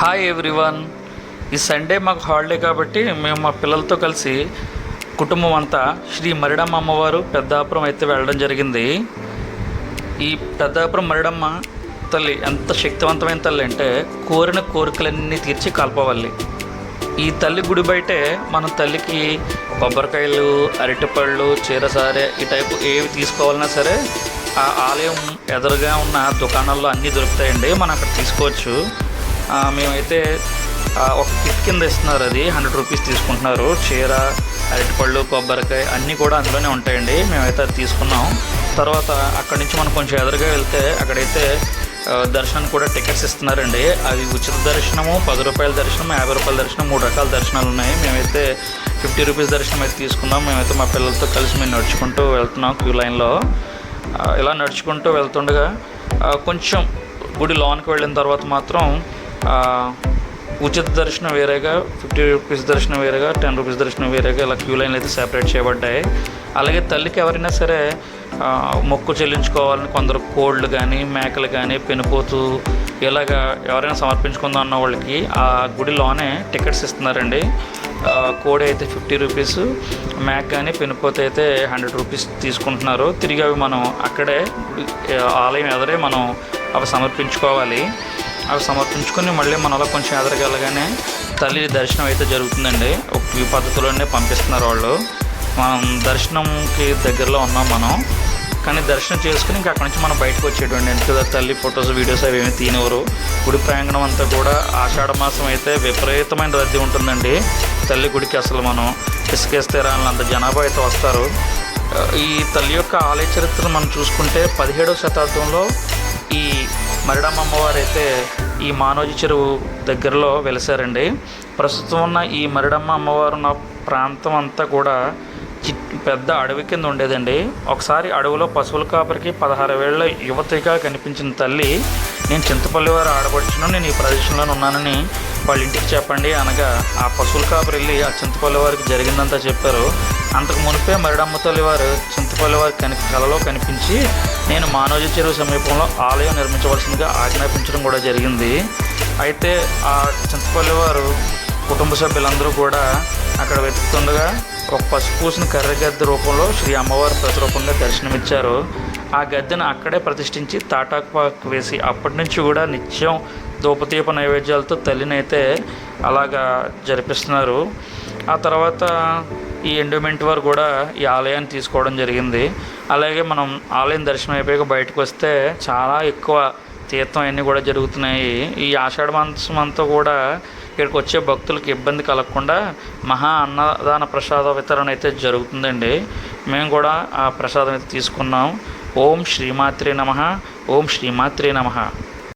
Hi everyone ఈ Sunday మాకు holiday కాబట్టి మేము మా పిల్లలతో కలిసి కుటుంబం అంతా శ్రీ మరిడమ్మ అమ్మవారు పెద్దాపురం అయితే వెళ్ళడం జరిగింది. ఈ పెద్దాపురం మరిడమ్మ తల్లి ఎంత శక్తివంతమైన తల్లి అంటే కోరిన కోరికలన్నీ తీర్చి కలపవల్లి. ఈ తల్లి గుడి బయటే మనం తల్లికి కొబ్బరికాయలు అరటిపళ్ళు చీరసారే ఈ టైపు ఏవి తీసుకోవాలన్నా సరే ఆ ఆలయం ఎదురుగా ఉన్న దుకాణాల్లో అన్నీ దొరుకుతాయండి. మనం అక్కడ తీసుకోవచ్చు. మేమైతే ఒక కిట్ కింద ఇస్తున్నారు అది హండ్రెడ్ రూపీస్ తీసుకుంటున్నారు. చీర అరటిపళ్ళు కొబ్బరికాయ అన్నీ కూడా అందులోనే ఉంటాయండి. మేమైతే అది తీసుకున్నాం. తర్వాత అక్కడి నుంచి మనం కొంచెం ఎదురుగా వెళ్తే అక్కడైతే దర్శనం దర్శనానికి కూడా టికెట్స్ ఇస్తున్నారండి. అవి ఉచిత దర్శనము పది రూపాయల దర్శనం యాభై రూపాయల దర్శనం మూడు రకాల దర్శనాలు ఉన్నాయి. మేమైతే ఫిఫ్టీ రూపీస్ దర్శనం అయితే తీసుకున్నాం. మేమైతే మా పిల్లలతో కలిసి మేము నడుచుకుంటూ వెళ్తున్నాం క్యూ లైన్లో. ఇలా నడుచుకుంటూ వెళ్తుండగా కొంచెం గుడి లోనికి వెళ్ళిన తర్వాత మాత్రం ఉచిత దర్శనం వేరేగా ఫిఫ్టీ రూపీస్ దర్శనం వేరేగా టెన్ రూపీస్ దర్శనం వేరేగా ఇలా క్యూ లైన్లు అయితే సెపరేట్ చేయబడ్డాయి. అలాగే తల్లికి ఎవరైనా సరే మొక్కు చెల్లించుకోవాలని కొందరు కోళ్ళు కానీ మేకలు కానీ పెనుపోతు ఇలాగా ఎవరైనా సమర్పించుకుందాం అన్న వాళ్ళకి ఆ గుడిలోనే టికెట్స్ ఇస్తున్నారండి. కోడి అయితే ఫిఫ్టీ రూపీస్ మ్యాక్ కానీ పెనుపోతే అయితే హండ్రెడ్ రూపీస్ తీసుకుంటున్నారు. తిరిగి అవి మనం అక్కడే ఆలయం ఎదురే మనం అవి సమర్పించుకోవాలి. అవి సమర్పించుకొని మళ్ళీ మనలో కొంచెం ఎదరగలగానే తల్లి దర్శనం అయితే జరుగుతుందండి. ఒక ఈ పద్ధతిలోనే పంపిస్తున్నారు వాళ్ళు. మనం దర్శనంకి దగ్గరలో ఉన్నాం మనం. కానీ దర్శనం చేసుకుని ఇంకా అక్కడి నుంచి మనం బయటకు వచ్చేటువంటి ఎందుకంటే తల్లి ఫొటోస్ వీడియోస్ అవి ఏమి తీనవరు గుడి ప్రాంగణం అంతా కూడా ఆషాఢ మాసం అయితే విపరీతమైన రద్దీ ఉంటుందండి. తల్లి గుడికి అసలు మనం ఇసుకేస్తే అంత జనాభా అయితే వస్తారు. ఈ తల్లి యొక్క ఆలయ చరిత్రను మనం చూసుకుంటే పదిహేడవ శతాబ్దంలో ఈ మరిడమ్మ అయితే ఈ మానోజి చెరువు దగ్గరలో వెలిసారండి. ప్రస్తుతం ఉన్న ఈ మరిడమ్మ అమ్మవారు ఉన్న ప్రాంతం అంతా కూడా చి పెద్ద అడవి కింద ఉండేదండి. ఒకసారి అడవిలో పశువుల కాపరికి పదహారు వేళ్ళ యువతిగా కనిపించిన తల్లి నేను చింతపల్లి వారు ఆడబడుచును నేను ఈ ప్రదేశంలోనే ఉన్నానని వాళ్ళ ఇంటికి చెప్పండి అనగా ఆ పశువుల కాపరి వెళ్ళి ఆ చింతపల్లి వారికి జరిగిందంతా చెప్పారు. అంతకు మునిపే మరిడమ్మ తల్లి వారు చింత వారి కని కలలో కనిపించి నేను మానోజి చెరువు సమీపంలో ఆలయం నిర్మించవలసిందిగా ఆజ్ఞాపించడం కూడా జరిగింది. అయితే ఆ చింతపల్లి వారు కుటుంబ సభ్యులందరూ కూడా అక్కడ వెతుకుతుండగా ఒక పసుపూసిన కర్ర గద్దె రూపంలో శ్రీ అమ్మవారి ప్రతిరూపంగా దర్శనమిచ్చారు. ఆ గద్దెను అక్కడే ప్రతిష్ఠించి తాటాకు వేసి అప్పటి నుంచి కూడా నిత్యం ధూపదీప నైవేద్యాలతో తల్లినైతే అలాగా జరిపిస్తున్నారు. ఆ తర్వాత ఈ ఎండోమెంట్ వారు కూడా ఈ ఆలయాన్ని తీసుకోవడం జరిగింది. అలాగే మనం ఆలయం దర్శనం అయిపోయాక బయటకు వస్తే చాలా ఎక్కువ తీర్థం అన్నీ కూడా జరుగుతున్నాయి. ఈ ఆషాఢ మాసం అంతా కూడా ఇక్కడికి వచ్చే భక్తులకు ఇబ్బంది కలగకుండా మహా అన్నదాన ప్రసాద వితరణ అయితే జరుగుతుందండి. మేము కూడా ఆ ప్రసాదం అయితే తీసుకున్నాం. ఓం శ్రీమాత్రే నమ. ఓం శ్రీమాత్రే నమ.